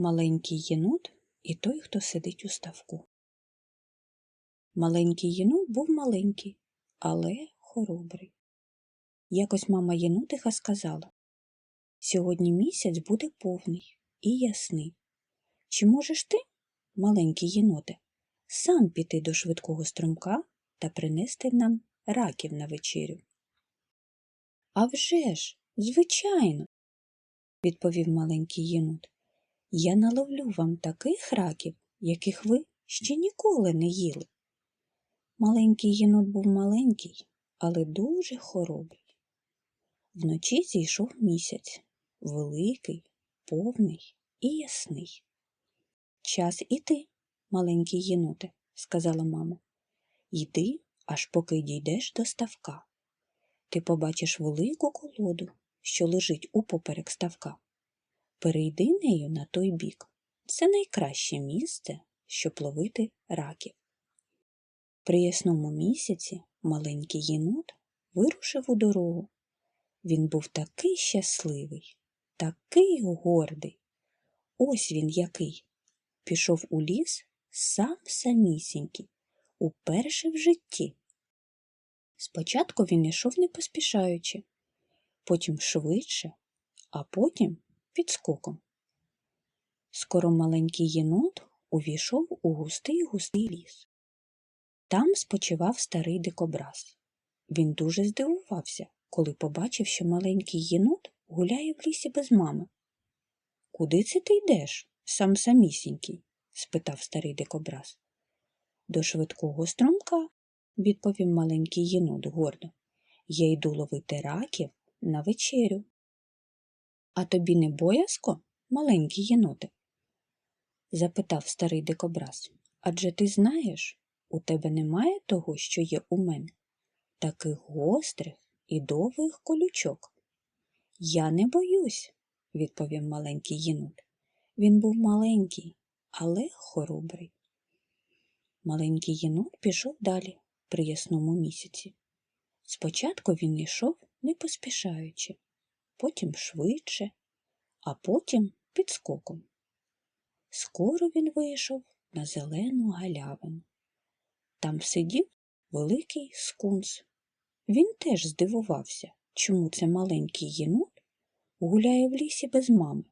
Маленький єнот і той, хто сидить у ставку. Маленький єнот був маленький, але хоробрий. Якось мама єнотиха сказала Сьогодні місяць буде повний і ясний. Чи можеш ти, маленький єноте, сам піти до швидкого струмка та принести нам раків на вечерю? «А вже ж, звичайно, відповів маленький єнот. Я наловлю вам таких раків, яких ви ще ніколи не їли. Маленький єнот був маленький, але дуже хоробрий. Вночі зійшов місяць, великий, повний і ясний. Час іти, маленький єноте, сказала мама. Йди, аж поки дійдеш до ставка. Ти побачиш велику колоду, що лежить упоперек ставка. Перейди нею на той бік. Це найкраще місце, щоб ловити раків. При ясному місяці маленький єнот вирушив у дорогу. Він був такий щасливий, такий гордий. Ось він який. Пішов у ліс сам самісінький, уперше в житті. Спочатку він йшов не поспішаючи, потім швидше, а потім підскоком. Скоро маленький єнот увійшов у густий густий ліс. Там спочивав старий дикобраз. Він дуже здивувався, коли побачив, що маленький єнот гуляє в лісі без мами. Куди це ти йдеш, сам самісінький? спитав старий дикобраз. До швидкого струмка, відповів маленький єнот гордо. Я йду ловити раків на вечерю. А тобі не боязко, маленький єноте? запитав старий дикобраз. Адже ти знаєш, у тебе немає того, що є у мене, таких гострих і довгих колючок. Я не боюсь, відповів маленький єнот. Він був маленький, але хоробрий. Маленький єнот пішов далі при ясному місяці. Спочатку він йшов не поспішаючи, потім швидше, а потім підскоком. Скоро він вийшов на зелену галявину. Там сидів великий скунс. Він теж здивувався, чому це маленький єнот гуляє в лісі без мами.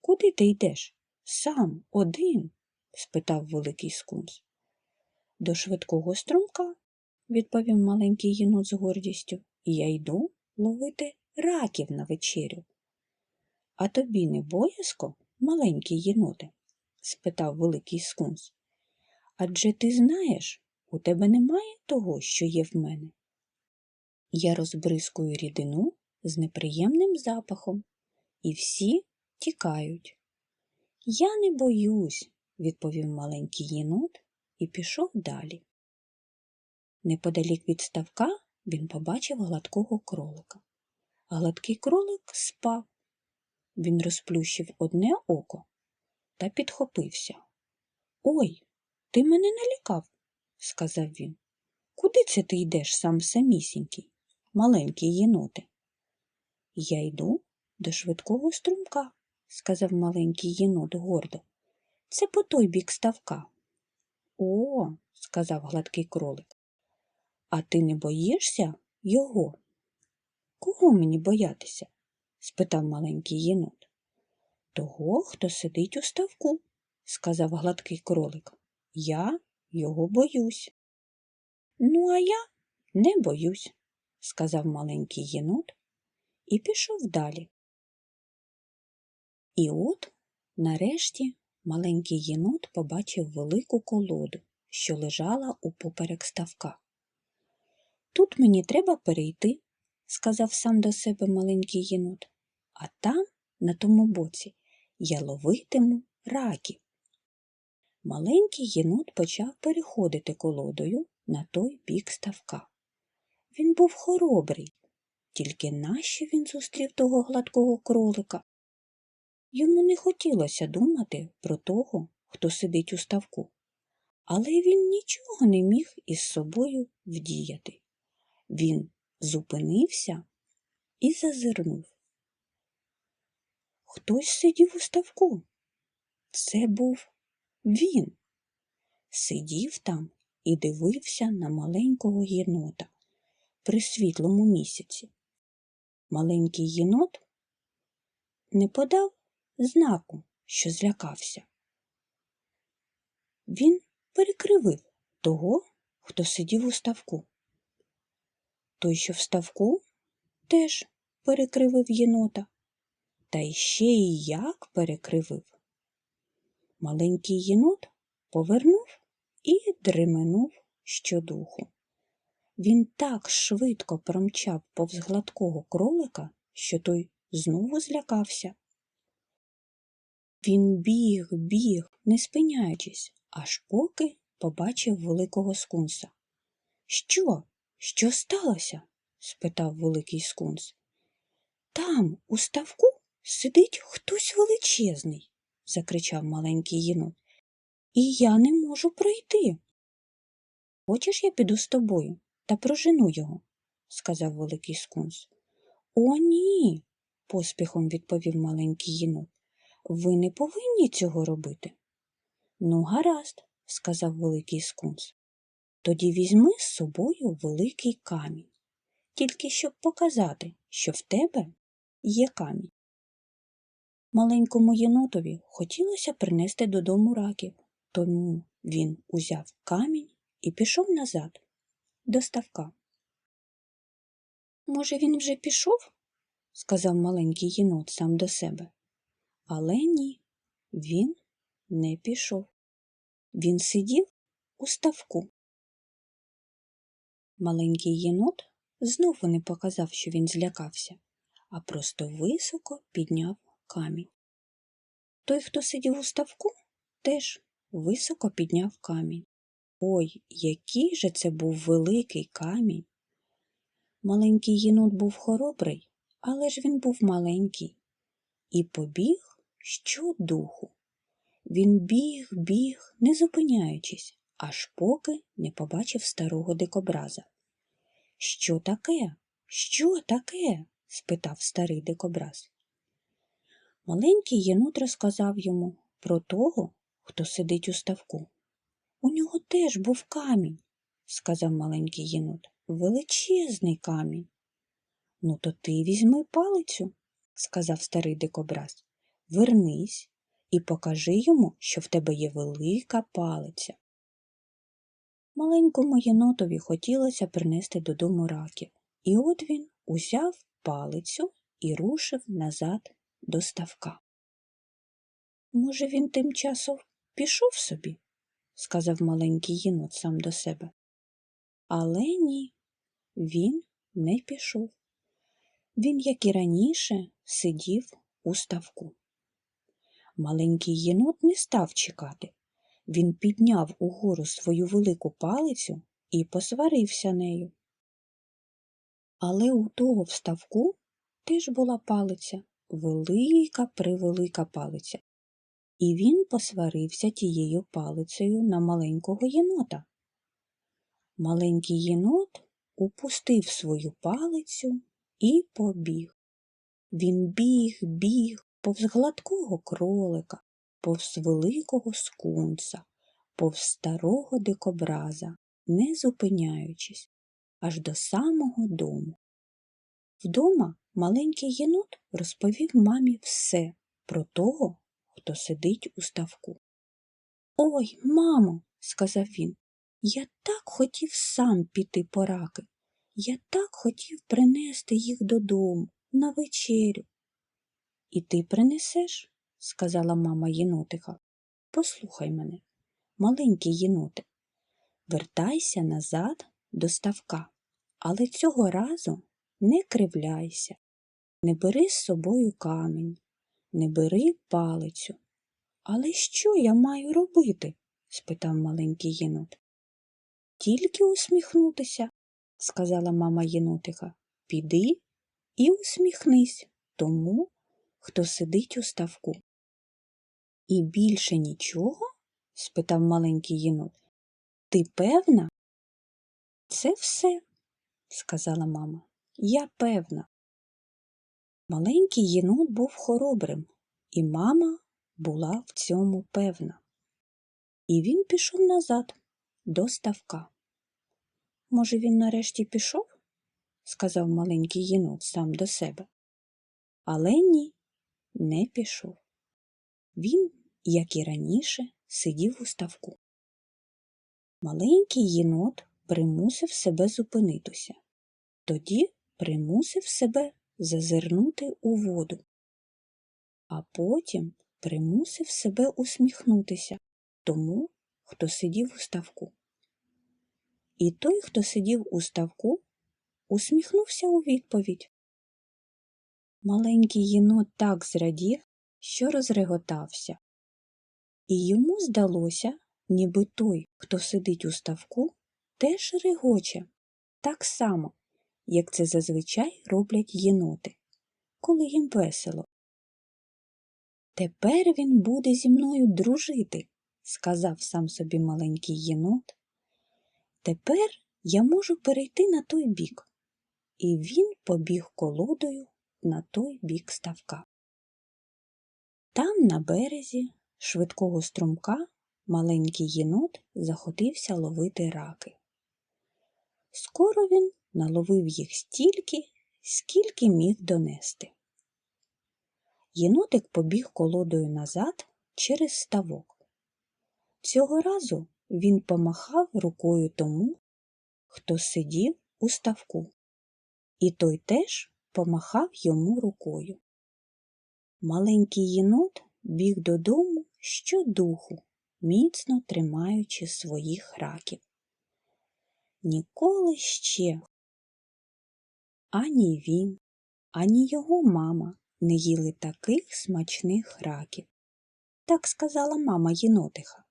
Куди ти йдеш? Сам один? спитав великий скунс. До швидкого струмка, відповів маленький єнот з гордістю, я йду ловити раків на вечерю. А тобі не боязко, маленький єноте? спитав великий скунс. Адже ти знаєш, у тебе немає того, що є в мене. Я розбризкую рідину з неприємним запахом, і всі тікають. Я не боюсь, відповів маленький єнот і пішов далі. Неподалік від ставка він побачив гладкого кролика. Гладкий кролик спав. Він розплющив одне око та підхопився. Ой, ти мене налякав, сказав він. Куди це ти йдеш сам самісінький, маленький єноте? Я йду до швидкого струмка, сказав маленький єнот гордо. Це по той бік ставка. О, сказав гладкий кролик. А ти не боїшся його? Кого мені боятися? спитав маленький єнот. Того, хто сидить у ставку, сказав гладкий кролик. Я його боюсь. Ну, а я не боюсь, сказав маленький єнот і пішов далі. І от, нарешті, маленький єнот побачив велику колоду, що лежала у поперек ставка. Тут мені треба перейти, сказав сам до себе маленький єнот, а там, на тому боці, я ловитиму раків. Маленький єнот почав переходити колодою на той бік ставка. Він був хоробрий, тільки нащо він зустрів того гладкого кролика? Йому не хотілося думати про того, хто сидить у ставку, але він нічого не міг із собою вдіяти. Він зупинився і зазирнув. Хтось сидів у ставку, Це був він. Сидів там і дивився на маленького єнота при світлому місяці. Маленький єнот не подав знаку, що злякався. Він перекривив того, хто сидів у ставку. Той, що в ставку, теж перекривив єнота, та іще й як перекривив. Маленький єнот повернув і дременув щодуху. Він так швидко промчав повз гладкого кролика, що той знову злякався. Він біг, біг, не спиняючись, аж поки побачив великого скунса. Що? Що сталося? спитав великий скунс. Там, у ставку, сидить хтось величезний, закричав маленький єнот. І я не можу пройти. Хочеш, я піду з тобою та прожену його, сказав великий скунс. О, ні, поспіхом відповів маленький єнот. Ви не повинні цього робити. Ну, гаразд, сказав великий скунс. Тоді візьми з собою великий камінь, тільки щоб показати, що в тебе є камінь. Маленькому єнотові хотілося принести додому раків, тому він узяв камінь і пішов назад до ставка. Може, він вже пішов? сказав маленький єнот сам до себе. Але ні, він не пішов. Він сидів у ставку. Маленький єнот знову не показав, що він злякався, а просто високо підняв камінь. Той, хто сидів у ставку, теж високо підняв камінь. Ой, який же це був великий камінь. Маленький єнот був хоробрий, але ж він був маленький і побіг щодуху. Він біг, біг, не зупиняючись, аж поки не побачив старого дикобраза. Що таке? Що таке? спитав старий дикобраз. Маленький єнот розказав йому про того, хто сидить у ставку. У нього теж був камінь, сказав маленький єнот. Величезний камінь. Ну, то ти візьми палицю, сказав старий дикобраз. Вернись і покажи йому, що в тебе є велика палиця. Маленькому єнотові хотілося принести додому раків, і от він узяв палицю і рушив назад до ставка. Може, він тим часом пішов собі, сказав маленький єнот сам до себе. Але ні, він не пішов. Він, як і раніше, сидів у ставку. Маленький єнот не став чекати. Він підняв угору свою велику палицю і посварився нею. Але у того в ставку теж була палиця, велика превелика палиця, і він посварився тією палицею на маленького єнота. Маленький єнот упустив свою палицю і побіг. Він біг, біг повз гладкого кролика, повз великого скунса, повз старого дикобраза, не зупиняючись, аж до самого дому. Вдома маленький єнот розповів мамі все про того, хто сидить у ставку. Ой, мамо, сказав він, я так хотів сам піти по раки. Я так хотів принести їх додому на вечерю. І ти принесеш, сказала мама єнотиха. Послухай мене, маленький єноте, вертайся назад до ставка, але цього разу не кривляйся, не бери з собою камінь, не бери палицю. Але що я маю робити? спитав маленький єнот. Тільки усміхнутися, сказала мама єнотиха. Піди і усміхнись тому, хто сидить у ставку. І більше нічого? спитав маленький єнот. Ти певна? Це все, сказала мама. Я певна. Маленький єнот був хоробрим, і мама була в цьому певна. І він пішов назад до ставка. Може, він нарешті пішов? сказав маленький єнот сам до себе. Але ні, не пішов. Він, як і раніше, сидів у ставку. Маленький єнот примусив себе зупинитися, тоді примусив себе зазирнути у воду, а потім примусив себе усміхнутися тому, хто сидів у ставку. І той, хто сидів у ставку, усміхнувся у відповідь. Маленький єнот так зрадів, що розреготався, і йому здалося, ніби той, хто сидить у ставку, теж регоче, так само, як це зазвичай роблять єноти, коли їм весело. Тепер він буде зі мною дружити, сказав сам собі маленький єнот. Тепер я можу перейти на той бік. І він побіг колодою на той бік ставка. Там, на березі швидкого струмка, маленький єнот заходився ловити раки. Скоро він наловив їх стільки, скільки міг донести. Єнотик побіг колодою назад через ставок. Цього разу він помахав рукою тому, хто сидів у ставку, і той теж помахав йому рукою. Маленький єнот біг додому щодуху, міцно тримаючи своїх раків. Ніколи ще ані він, ані його мама не їли таких смачних раків. Так сказала мама єнотиха.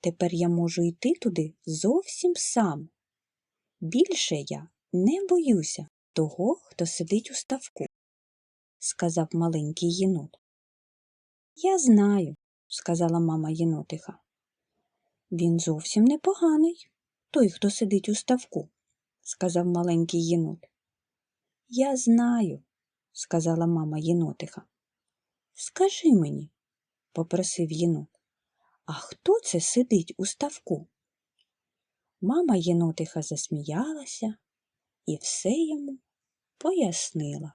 Тепер я можу йти туди зовсім сам. Більше я не боюся того, хто сидить у ставку, сказав маленький єнот. Я знаю, сказала мама єнотиха. Він зовсім непоганий, той, хто сидить у ставку, сказав маленький єнот. Я знаю, сказала мама єнотиха. Скажи мені, попросив єнот, а хто це сидить у ставку? Мама єнотиха засміялася і все йому пояснила.